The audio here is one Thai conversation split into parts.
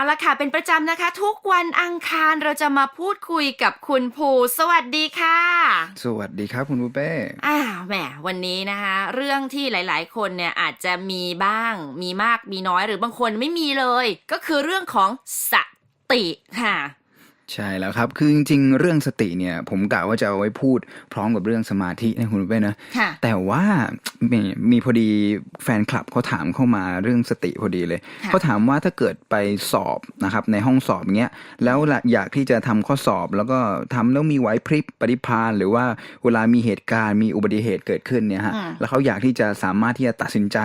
เอาละค่ะ เป็นประจำนะคะ ทุกวันอังคารเราจะมาพูดคุยกับคุณภู สวัสดีค่ะ สวัสดีครับคุณปูเป้อ้าวแหมวันนี้นะคะ เรื่องที่หลาย ๆ คนเนี่ยอาจจะมีบ้าง มีมากมีน้อยหรือบางคนไม่มีเลย ก็คือเรื่องของสติค่ะ ใช่แล้วครับ คือจริง ๆ เรื่องสติเนี่ย ผมกะว่าจะเอาไว้พูดพร้อมกับเรื่องสมาธินะคุณปูเป้นะค่ะแต่ว่ามีมีพอดีแฟนคลับเขาถามเข้ามาเรื่องสติพอดีเลยค่ะเขาถามว่าถ้าเกิดไปสอบนะครับในห้องสอบเงี้ย แล้วละอยากที่จะทำข้อสอบแล้วก็ทำแล้วมีไหวพริบปฏิภาณหรือว่าเวลามีเหตุการณ์มีอุบัติเหตุเกิดขึ้นเนี่ยฮะอืมแล้วเขาอยากที่จะสามารถที่จะตัดสินใจ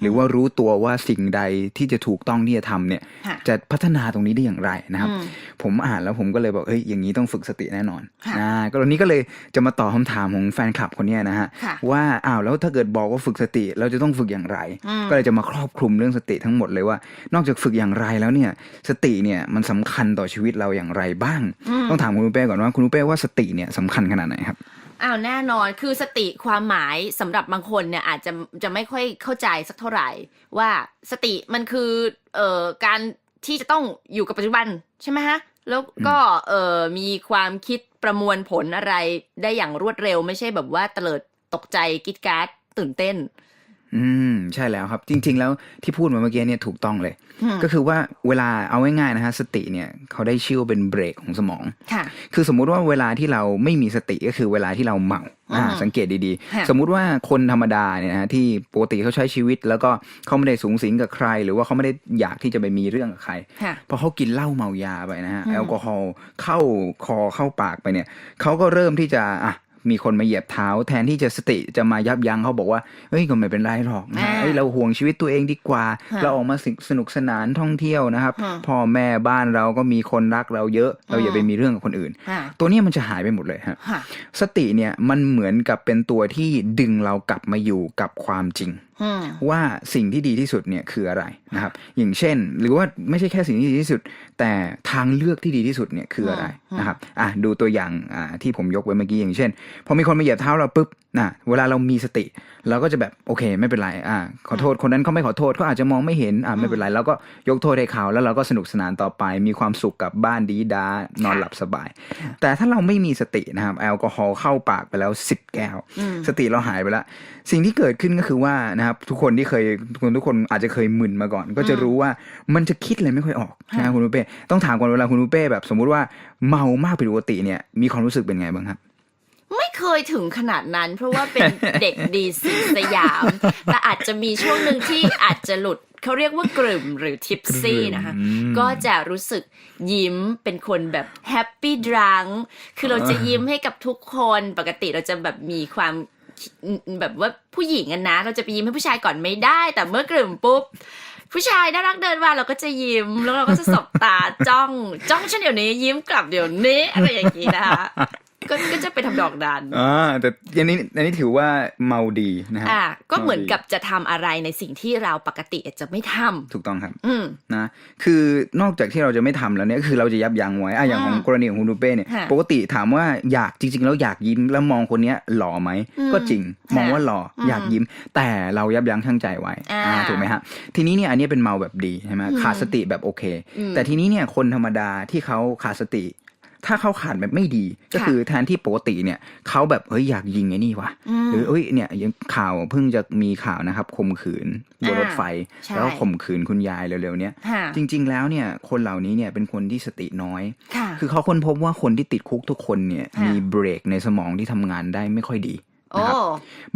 หรือว่ารู้ตัวว่าสิ่งใดที่จะถูกต้องที่จะทำเนี่ยค่ะจะพัฒนาตรงนี้ได้อย่างไรนะครับอืมผมอ่านแล้วผมก็เลยบอกเอ้ยอย่างนี้ต้องฝึกสติแน่นอนค่ะอ่าก็ตอนนี้ก็เลยจะมาตอบคำถามของแฟนคลับคนเนี้ยนะฮะค่ะว่าอ้าวแล้วถ้าเกิดบอกว่าฝึกสติเราจะต้องฝึกอย่างไรอืมก็เลยจะมาครอบคลุมเรื่องสติทั้งหมดเลยว่า นอกจากฝึกอย่างไรแล้วเนี่ยสติเนี่ยมันสำคัญต่อชีวิตเราอย่างไรบ้าง ต้องถามคุณลูเป้ก่อนว่าคุณลูเป้ว่าสติเนี่ยสำคัญขนาดไหนครับอ้าวแน่นอนคือสติความหมายสำหรับบางคนเนี่ยอาจจะจะไม่ค่อยเข้าใจสักเท่าไหร่ ว่าสติมันคือเอ่อการที่จะต้องอยู่กับปัจจุบันใช่ไหมฮะ แล้วก็เอ่อมีความคิดประมวลผลอะไรได้อย่างรวดเร็วไม่ใช่แบบว่าเตลิดตกใจกิดการ์ดตื่นเต้น อืม ใช่แล้วครับ จริง ๆ แล้วที่พูดมาเมื่อกี้เนี่ยถูกต้องเลย อืมก็คือว่าเวลาเอาง่ายๆนะฮะสติเนี่ยเขาได้ชื่อว่าเป็นเบรกของสมอง ค่ะ คือสมมุติว่าเวลาที่เราไม่มีสติก็คือเวลาที่เราเมาอ่าอืมสังเกตดีค่ะ ๆ สมมุติว่าคนธรรมดาเนี่ยนะฮะที่ปกติเขาใช้ชีวิต แล้วก็เขาไม่ได้สูงสิงกับใคร หรือว่าเขาไม่ได้อยากที่จะไปมีเรื่องกับใคร ค่ะ พอเขากินเหล้าเมายาไปนะฮะอืมแอลกอฮอล์เข้าคอเข้าปากไปเนี่ยเขาก็เริ่มที่จะอะ มีคนมาเหยียบเท้า แทนที่จะสติจะมายับยั้งเขาบอกว่าเฮ้ยก็ไม่เป็นไรหรอกนะฮะอ่าเฮ้ยเราห่วงชีวิตตัวเองดีกว่าฮะเราออกมาสสนุกสนานท่องเที่ยวนะครับฮะพ่อแม่บ้านเราก็มีคนรักเราเยอะ เราอย่าอืมไปมีเรื่องกับคนอื่นค่ะตัวเนี้ยมันจะหายไปหมดเลยฮะค่ะสติเนี่ยมันเหมือนกับเป็นตัวที่ดึงเรากลับมาอยู่กับความจริงอืม ว่าสิ่งที่ดีที่สุดเนี่ยคืออะไรนะครับ อย่างเช่น หรือว่าไม่ใช่แค่สิ่งที่ดีที่สุด แต่ทางเลือกที่ดีที่สุดเนี่ยคืออะไรอืมนะครับอะดูตัวอย่างอ่าที่ผมยกไว้เมื่อกี้อย่างเช่นพอมีคนมาเหยียบเท้าเราปุ๊บนะเวลาเรามีสติ เราก็จะแบบโอเคไม่เป็นไรอ่าขอโทษคนนั้นเขาไม่ขอโทษเขาอาจจะมองไม่เห็นอ่าไม่เป็นไรเราก็ยกโทษให้เขาแล้วเราก็สนุกสนานต่อไป มีความสุขกับบ้านดีดานอนหลับสบาย แต่ถ้าเราไม่มีสตินะครับแอลกอฮอล์เข้าปากไปแล้ว10แก้วอืมสติเราหายไปแล้วสิ่งที่เกิดขึ้นก็คือว่านะครับทุกคนที่เคยทุกคนทุกคนอาจจะเคยมึนมาก่อน ก็จะรู้ว่ามันจะคิดอะไรไม่ค่อยออกนะคุณนุเป้ต้องถามก่อนเวลาคุณนุเป้แบบสมมุติว่าเมามากผิดปกติเนี่ยมีความรู้สึกเป็นไงบ้างครับไม่เคยถึงขนาดนั้น เพราะว่าเป็นเด็กดีสีสยาม แต่อาจจะมีช่วงหนึ่งที่อาจจะหลุดเขาเรียกว่ากลุ่มหรือทิปซี่นะคะอืมก็จะรู้สึกยิ้มเป็นคนแบบแฮปปี้ดรังคือเราจะยิ้มให้กับทุกคนปกติเราจะแบบมีความ แบบว่าผู้หญิงกันนะ เราจะไปยิ้มให้ผู้ชายก่อนไม่ได้ แต่เมื่อกลุ่มปุ๊บ ผู้ชายน่ารักเดินมาเราก็จะยิ้มแล้วเราก็จะสบตาจ้อง จ้องฉันเดี๋ยวนี้ยิ้มกลับเดี๋ยวนี้อะไรอย่างนี้นะคะ ก็ก็จะไปทำดอกดันอ่าแต่อันนี้อันนี้ถือว่าเมาดีนะฮะอ่าก็เหมือนดีกับจะทำอะไรในสิ่งที่เราปกติจะไม่ทำถูกต้องครับ อืมนะคือนอกจากที่เราจะไม่ทำแล้วเนี่ยคือเราจะยับยั้งไว้อะอย่างของอืมกรณีของคุณนุเป้เนี่ยค่ะปกติถามว่าอยากจริง ๆ แล้วอยากยิ้มแล้วมองคนเนี้ยหล่อไหมอืมก็จริงมองค่ะว่าหล่ออมอยากยิ้ม แต่เรายับยั้งชั่งใจไว้อ่าถูกไหมฮะทีนี้เนี่ยอันนี้เป็นเมาแบบดีใช่ไหมอืมขาดสติแบบโอเคอืมแต่ทีนี้เนี่ยคนธรรมดาที่เขาขาดสติ ถ้าเขาขาดแบบไม่ดี ก็ค่ะคือแทนที่ปกติเนี่ยเขาแบบเฮ้ยอยากยิงไอ้นี่วะมหรือเอ้ยเนี่ยยังข่าวเพิ่งจะมีข่าวนะครับข่มขืนบนรถไฟใช่แล้วข่มขืนคุณยายเร็วๆเนี้ยค่ะจริง ๆ แล้วเนี่ยคนเหล่านี้เนี่ยเป็นคนที่สติน้อยค่ะคือเขาค้นพบว่าคนที่ติดคุกทุกคนเนี่ยค่ะมีเบรกในสมองที่ทำงานได้ไม่ค่อยดีโอ้ นะครับ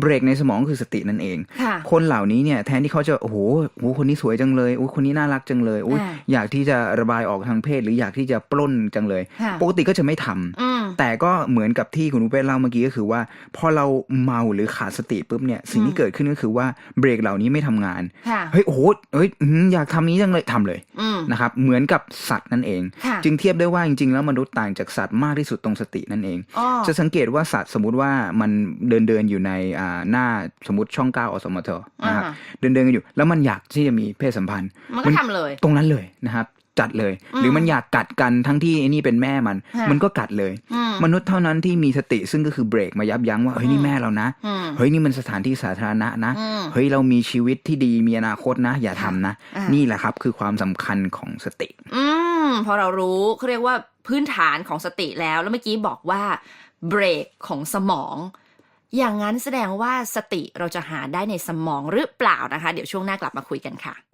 เบรกในสมองคือสตินั่นเองค่ะคนเหล่านี้เนี่ยแทนที่เขาจะโอ้โหโอ้โหคนนี้สวยจังเลยโอ้คนนี้น่ารักจังเลยโอ้ยอ่าอยากที่จะระบายออกทางเพศ หรืออยากที่จะปล้นจังเลยค่ะปกติก็จะไม่ทำอืมแต่ก็เหมือนกับที่คุณอุเป้เล่าเมื่อกี้ก็คือว่า พอเราเมาหรือขาดสติปุ๊บเนี่ยสิ่งอืที่มเกิดขึ้นก็คือว่าเบรกเหล่านี้ไม่ทำงานค่ะเฮ้ยโอ้โหเฮ้ยอื้อหืออยากทำนี้จังเลยทำเลยอืมนะครับเหมือนกับสัตว์นั่นเองค่ะจึงเทียบได้ว่าจริงๆแล้วมนุษย์ต่างจากสัตว์มากที่สุดตรงสตินั่นเองอ๋อจะสังเกตว่าสัตว์สมมติว่ามันเดินเดินๆอยู่ในอ่าหน้าสมมติช่องเก้าอสมทนะครับอ่าฮะ เดินเดินๆกันอยู่ แล้วมันอยากที่จะมีเพศสัมพันธ์ มันก็ทำเลย ตรงนั้นเลยนะครับ จัดเลยอืมหรือมันอยากกัดกันทั้งที่ไอ้นี่เป็นแม่มัน ฮะ มันก็กัดเลย อืม มนุษย์เท่านั้นที่มีสติซึ่งก็คือเบรกมายับยั้งว่าเฮ้ยนี่แม่เรานะ อืม เฮ้ยนี่มันสถานที่สาธารณะนะ อืม เฮ้ยเรามีชีวิตที่ดีมีอนาคตนะ อย่าทำนะ อ่านี่แหละครับคือความสำคัญของสติ อืมพอเรารู้เขาเรียกว่าพื้นฐานของสติแล้ว แล้วเมื่อกี้บอกว่าเบรกของสมอง อย่างนั้นแสดงว่าสติเราจะหาได้ในสมองหรือเปล่านะคะ เดี๋ยวช่วงหน้ากลับมาคุยกันค่ะ